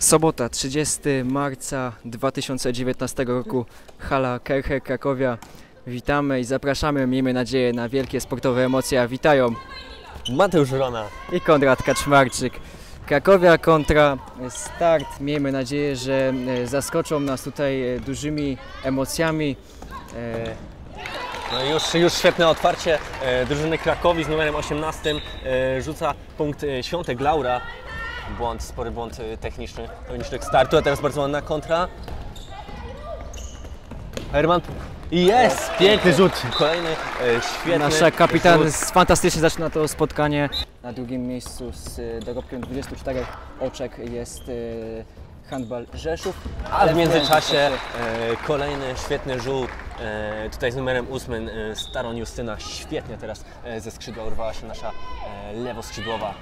Sobota, 30 marca 2019 roku, hala Kerche Krakowia. Witamy i zapraszamy, miejmy nadzieję na wielkie sportowe emocje. Witają Mateusz Rona. i Konrad Kaczmarczyk. Krakowia kontra start. Miejmy nadzieję, że e, zaskoczą nas tutaj e, dużymi emocjami. E, No już, już świetne otwarcie drużyny Krakowi z numerem 18. E, rzuca punkt Świątek Laura. Błąd, spory błąd e, techniczny, techniczny startu, a teraz bardzo ładna kontra. Herman. I jest! Piękny rzut! Kolejny e, świetny Nasza kapitan rzut. z- fantastycznie zaczyna to spotkanie. Na drugim miejscu z e, dorobkiem 24 oczek jest handbal Rzeszów. A w międzyczasie e, kolejny świetny rzut e, tutaj z numerem 8 e, Staroń Justyna. Świetnie teraz e, ze skrzydła urwała się nasza lewoskrzydłowa.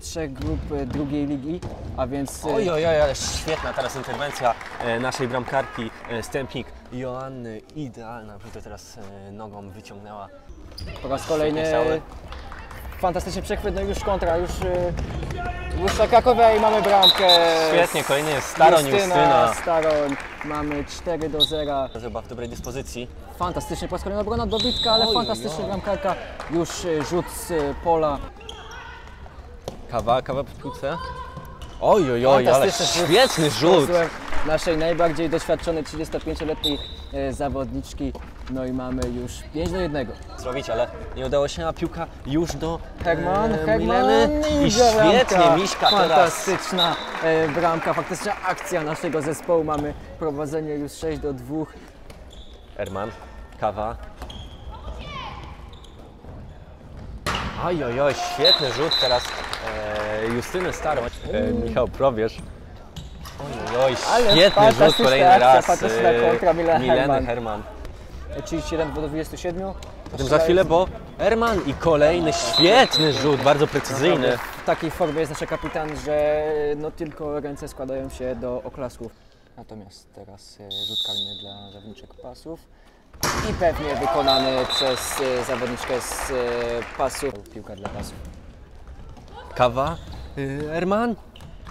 trzech grup drugiej ligi, a więc Oj, oj, oj, ale świetna teraz interwencja naszej bramkarki, e, stępnik Joanny. Idealna, naprawdę teraz nogą wyciągnęła. po raz kolejny. Fantastyczny przechwyt, no już kontra, już e, Łuszcza Krakowia i mamy bramkę. Świetnie, kolejny jest Staroń Justyna. Staroń, mamy 4 do 0. Chyba w dobrej dyspozycji. Fantastycznie, po raz kolejny obrona dobitka, ale oj. bramkarka. Już e, rzut z e, pola. Kawa, kawa w piłce. Oj, oj, oj, ale Fantastyczny rzut świetny z rzut. Naszej najbardziej doświadczonej 35-letniej e, zawodniczki. No i mamy już 5 do 1. Zrobić, ale nie udało się, a piłka już do Herman, e, Mileny. I świetnie, Miśka teraz. Fantastyczna e, bramka, faktyczna akcja naszego zespołu. Mamy prowadzenie już 6 do 2. Herman, kawa. Oj, oj, oj, świetny rzut teraz e, Justyny Staroń. E, Michał Probierz. Oj, świetny rzut kolejny raz. fantastyczna kontra Mileny Mileny Herman. Herman. 31 do 27. Potem za chwilę, bo Herman i kolejny świetny rzut, bardzo precyzyjny. W takiej formie jest nasz kapitan, że no tylko ręce składają się do oklasków. Natomiast teraz e, rzut karny dla zawodniczek pasów i pewnie wykonany przez e, zawodniczkę z e, pasów. Piłka dla pasów. Kawa, Herman.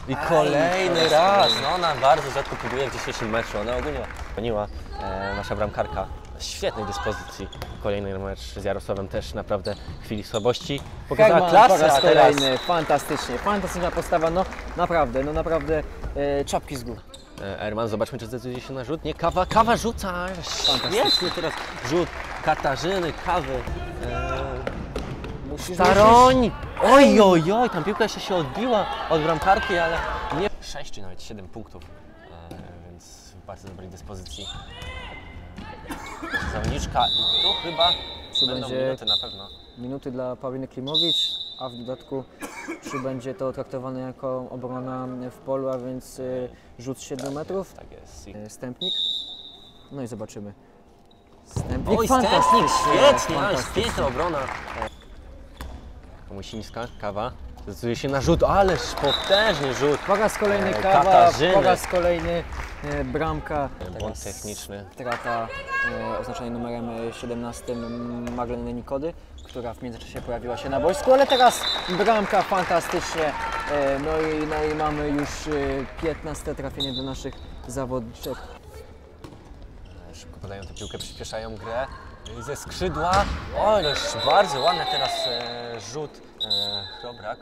I kolejny raz. No ona bardzo rzadko próbuje w dzisiejszym meczu. Ona ogólnie broniła e, nasza bramkarka w świetnej dyspozycji. Kolejny mecz z Jarosławem też naprawdę w chwili słabości. Pokazała Herman po klasę, raz a teraz kolejny, fantastycznie, fantastyczna postawa, no naprawdę, no naprawdę e, czapki z góry. e, Herman, zobaczmy czy zdecyduje się na rzut. Nie, kawa, kawa rzuca. Świetny teraz rzut Katarzyny, kawy. E, Musisz, Staroń! Oj, oj, oj, tam piłka jeszcze się odbiła od bramkarki, ale nie. 6 czy nawet 7 punktów, e, więc w bardzo dobrej dyspozycji. Zawodniczka i tu chyba Czy będą będzie- minuty na pewno. Minuty dla Pauliny Klimowicz, a w dodatku czy będzie to traktowane jako obrona w polu, a więc e, rzut z 7 metrów. Tak jest. I... E, Stępnik. No i zobaczymy. Stępnik Oj, stępnik, fantastycznie, świetnie, ale fantastycznie. piękna Musińska, kawa. Zdecyduje się na rzut, ależ potężny rzut. Po raz kolejny E, kawa, Katarzyny. po raz kolejny e, bramka. Błąd techniczny. Strata e, oznaczonej numerem e, 17 Magdaleny Nikody, która w międzyczasie pojawiła się na boisku, ale teraz bramka fantastycznie. E, no, i, no i mamy już e, 15 trafienie do naszych zawodniczek. Szybko podają tę piłkę, przyspieszają grę. Ze skrzydła. O, ależ bardzo ładny teraz e, rzut. E, Chrobrak.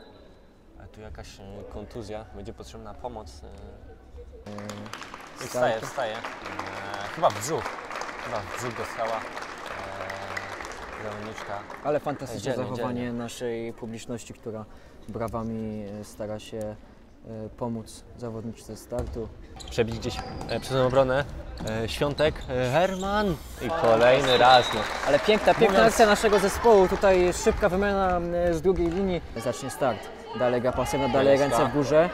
A tu jakaś e, kontuzja. Będzie potrzebna pomoc. E, i wstaje, wstaje. E, chyba w brzuch. Chyba w brzuch dostała e, zawodniczka. Ale fantastyczne Dzielnie, zachowanie dzielnie. naszej publiczności, która brawami e, stara się e, pomóc zawodniczce startu. Przebić gdzieś e, przez obronę. E, Świątek, e, Herman i kolejny raz. No. Ale piękna, piękna Mówiąc- akcja naszego zespołu. Tutaj szybka wymiana e, z drugiej linii. Zacznie start. Dalej gra pasywna, dalej ręce w górze.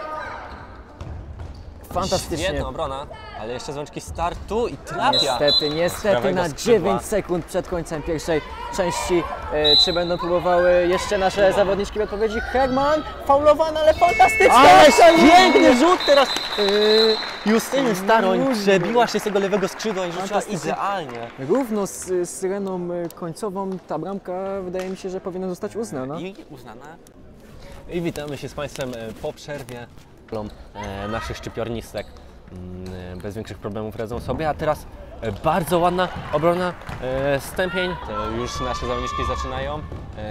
Fantastycznie. Świetna obrona, ale jeszcze złączki startu i trafia. Niestety, niestety na skrzydła. 9 sekund przed końcem pierwszej części. E, czy będą próbowały jeszcze nasze zawodniczki w odpowiedzi? Herman, faulowana, ale fantastycznie! Ale piękny rzut teraz! Yy, Justyny Staroń przebiła się z tego lewego skrzydła i rzuciła idealnie. Równo z z syreną e, końcową ta bramka wydaje mi się, że powinna zostać uznana. I uznana. I witamy się z Państwem e, po przerwie. Naszych szczypiornistek mm, bez większych problemów radzą sobie, a teraz bardzo ładna obrona stępień. To już nasze zawodniczki zaczynają.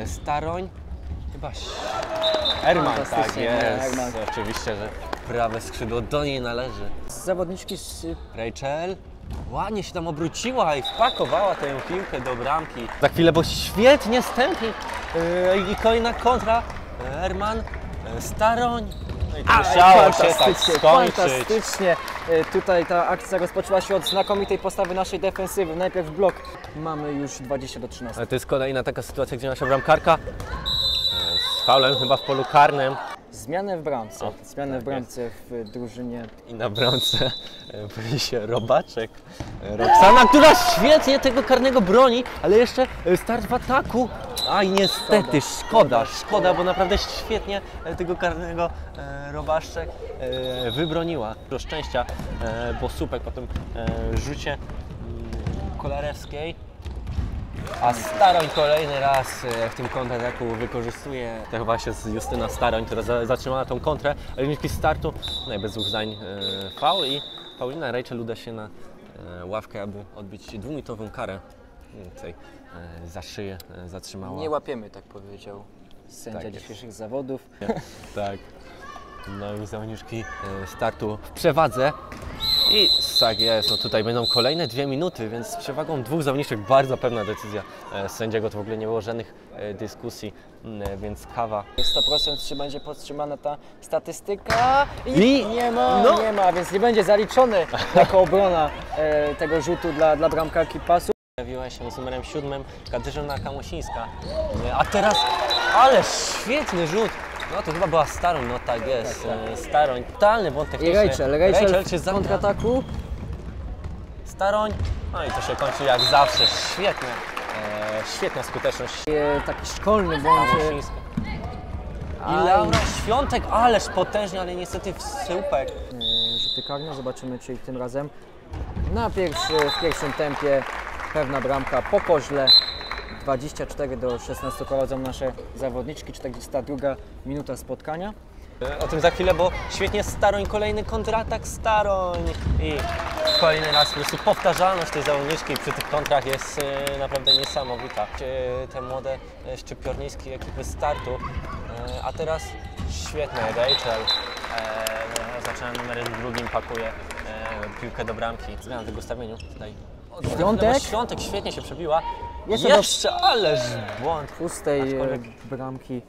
Staroń, chyba Herman, tak jest. Herman. Oczywiście, że prawe skrzydło do niej należy. Zawodniczki z Rachel ładnie się tam obróciła i wpakowała tę piłkę do bramki. Za chwilę, bo świetnie stępi yy, i kolejna kontra. Herman, yy, Staroń. No i musiało się tak fantastycznie, skończyć. fantastycznie. E, Tutaj ta akcja rozpoczęła się od znakomitej postawy naszej defensywy. Najpierw blok. Mamy już 20 do 13. Ale to jest kolejna taka sytuacja, gdzie nasza bramkarka z faulem chyba w polu karnym Zmianę w bramce. O, Zmianę tak w bramce w drużynie. i na bramce yy, pojawi się Robaczek. Yy, Roxana, która świetnie tego karnego broni, ale jeszcze yy, start w ataku. Aj, niestety, szkoda, szkoda, bo naprawdę świetnie e, tego karnego e, Robaszczek e, wybroniła. Do szczęścia, e, bo słupek po tym e, rzucie mm, Kolarewskiej. A Staroń kolejny raz e, w tym kontrataku wykorzystuje to chyba się z Justyna Staroń, która za, zatrzymała tą kontrę, ale startu, no i bez dwóch zdań e, faul i Paulina Rachel uda się na e, ławkę, aby odbić dwuminutową karę. Tutaj e, za szyję e, zatrzymała. Nie łapiemy, tak powiedział sędzia Tak jest. dzisiejszych zawodów. Tak. No i zawodniczki startu w przewadze. Tak jest, no tutaj będą kolejne dwie minuty, więc z przewagą dwóch zawodniczek bardzo pewna decyzja e, sędziego, to w ogóle nie było żadnych e, dyskusji, e, więc kawa. 100% czy będzie podtrzymana ta statystyka i, I- nie ma, no. nie ma, więc nie będzie zaliczony jako obrona tego rzutu dla, dla bramkarki pasu. Pojawiła się z numerem siódmym Katarzyna Kamusińska. E, A teraz, ale świetny rzut! No to chyba była Staroń, no tak jest, e, Staroń. Totalny błąd I. Rachel, Rachel, Rachel w kontrataku. Staroń. No i to się kończy jak zawsze, świetne, e, świetna skuteczność E, taki szkolny błąd. e. I. Laura Świątek, ależ potężnie, ale niestety w słupek. e, rzuty karne. Zobaczymy, czy tym razem na pierwszy, w pierwszym tempie pewna bramka po koźle. 24 do 16 prowadzą nasze zawodniczki, 42 minuta spotkania. O tym za chwilę, bo świetnie Staroń, kolejny kontratak Staroń i kolejny raz po prostu powtarzalność tej zawodniczki przy tych kontrach jest e, naprawdę niesamowita. E, Te młode e, szczypiorniskie ekipy startu, e, a teraz świetny Rachel, e, zaczyna numerem drugim, pakuje piłkę do bramki. Zmiana tego ustawieniu tutaj. O, Świątek? Świątek świetnie się przebiła. Jeszcze do- Jeszcze, ależ błąd. Pustej Aczkolwiek- bramki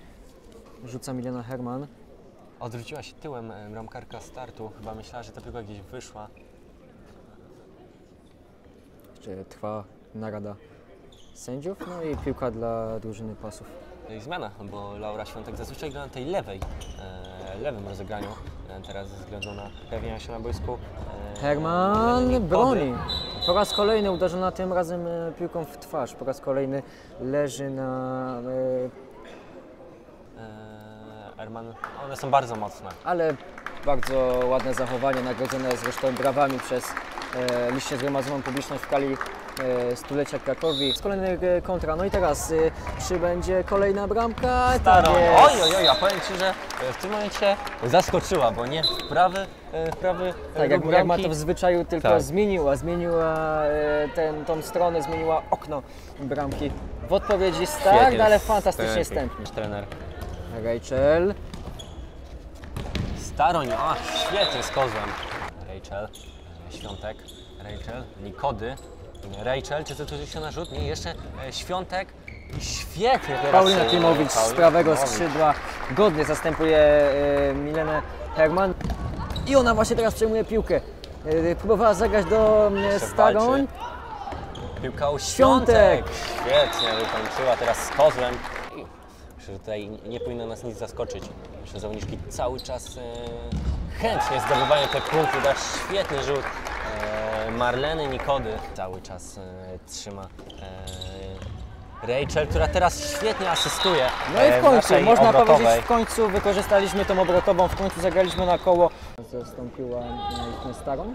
rzuca Milena Herman. Odwróciła się tyłem e, bramkarka startu, chyba myślała, że ta piłka gdzieś wyszła. Jeszcze trwa narada sędziów, no i piłka dla drużyny pasów. To jest zmiana, bo Laura Świątek zazwyczaj gra na tej lewej, e, lewym rozegraniu. E, teraz ze względu na pojawienie się na boisku. E, Herman broni. Po raz kolejny uderzona tym razem e, piłką w twarz. Po raz kolejny leży na. One są bardzo mocne. ale bardzo ładne zachowanie, nagrodzone zresztą brawami przez e, licznie zgromadzoną publiczność w kali e, stulecia Krakowi. Z kolejny e, kontra. No i teraz, e, czy będzie kolejna bramka? Tak Staroń. jest. Oj, oj, oj, ja powiem Ci, że e, w tym momencie zaskoczyła, bo nie w prawy, e, w prawy e, Tak, jak, jak ma to w zwyczaju, tylko Tak. zmieniła, zmieniła ten, tą stronę, zmieniła okno bramki. W odpowiedzi start, Świetnie ale fantastycznie stępnie. Trener Rachel, Staroń, a świetnie z kozłem. Rachel, e, Świątek, Rachel, Nikody, Rachel, czy to się na rzut? Nie, jeszcze e, Świątek i świetnie teraz. Paulina e, Klimowicz z prawego skrzydła godnie zastępuje Milenę Herman. I ona właśnie teraz przejmuje piłkę. Próbowała zagrać do Jeszcze Staroń. Piłka u Świątek. Świątek. Świetnie wykończyła teraz z kozłem. Myślę, że tutaj nie powinno nas nic zaskoczyć. Myślę, że zawodniczki cały czas e, chętnie zdobywają te punkty. Da świetny rzut. E, Marleny Nikody cały czas e, trzyma. Rachel, która teraz świetnie asystuje. No i w końcu, można obrotowej. powiedzieć, w końcu wykorzystaliśmy tą obrotową, w końcu zagraliśmy na koło. Zastąpiła Staroń.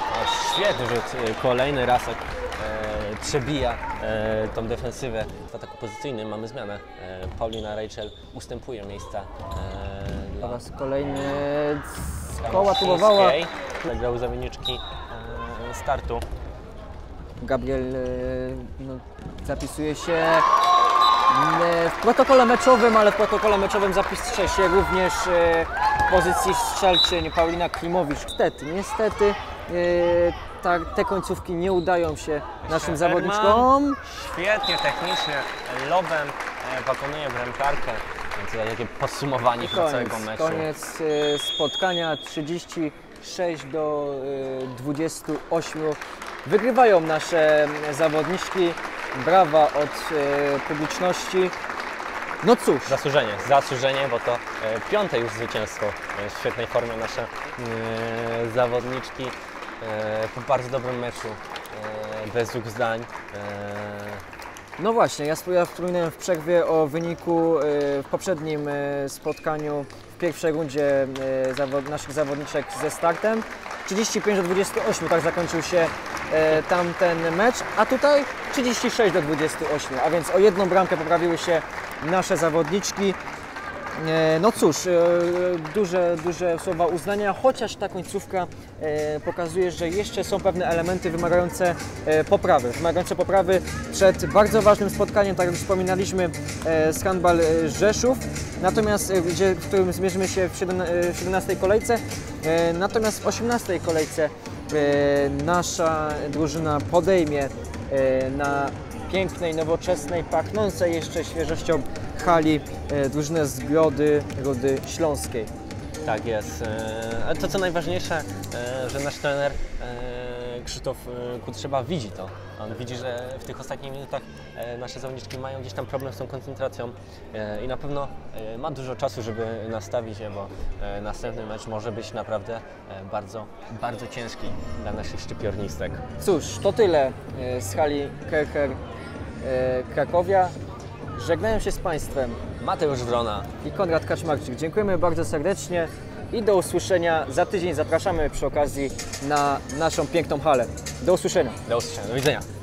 O, świetny rzut, kolejny rasek e, przebija e, tą defensywę. W ataku pozycyjnym mamy zmianę. E, Paulina Rachel ustępuje miejsca e, Po raz kolejny koła próbowała. Łacińskiej. Zagrały e, startu. Gabriel e, no, zapisuje się e, w protokole meczowym, ale w protokole meczowym zapisuje się również e, w pozycji strzelczyń Paulina Klimowicz. Niestety, niestety ta, te końcówki nie udają się naszym zawodniczkom. Świetnie technicznie, lobem e, pokonuje bramkarkę. Więc takie podsumowanie Koniec, całego meczu. koniec e, spotkania 36 do e, 28. Wygrywają nasze zawodniczki. Brawa od e, publiczności. No cóż, Zasłużenie, zasłużenie, bo to e, piąte już zwycięstwo e, w świetnej formie nasze e, zawodniczki e, po bardzo dobrym meczu, e, bez dwóch zdań. E, no właśnie, ja ja wspominałem w przerwie o wyniku e, w poprzednim e, spotkaniu w pierwszej rundzie e, naszych zawodniczek ze startem. 35 do 28, tak zakończył się e, tamten mecz, a tutaj 36 do 28, a więc o jedną bramkę poprawiły się nasze zawodniczki. E, No cóż, e, duże, duże słowa uznania, chociaż ta końcówka e, pokazuje, że jeszcze są pewne elementy wymagające poprawy. Wymagające poprawy przed bardzo ważnym spotkaniem, tak jak wspominaliśmy, z handbal Rzeszów, natomiast gdzie, w którym zmierzymy się w, siedemna- e, w 17 kolejce. Natomiast w 18 kolejce nasza drużyna podejmie na pięknej, nowoczesnej, pachnącej jeszcze świeżością hali e, drużynę z Grody, Rudy Śląskiej. Tak jest. E, Ale to co najważniejsze, e, że nasz trener Krzysztof Kutrzeba widzi to. On widzi, że w tych ostatnich minutach nasze zawodniczki mają gdzieś tam problem z tą koncentracją i na pewno ma dużo czasu, żeby nastawić je, bo następny mecz może być naprawdę bardzo, bardzo ciężki dla naszych szczypiornistek. Cóż, to tyle z hali Kerker Krakowia. Żegnają się z Państwem Mateusz Wrona, i Konrad Kaczmarczyk. Dziękujemy bardzo serdecznie i do usłyszenia za tydzień. Zapraszamy przy okazji na naszą piękną halę. Do usłyszenia. do usłyszenia, do widzenia.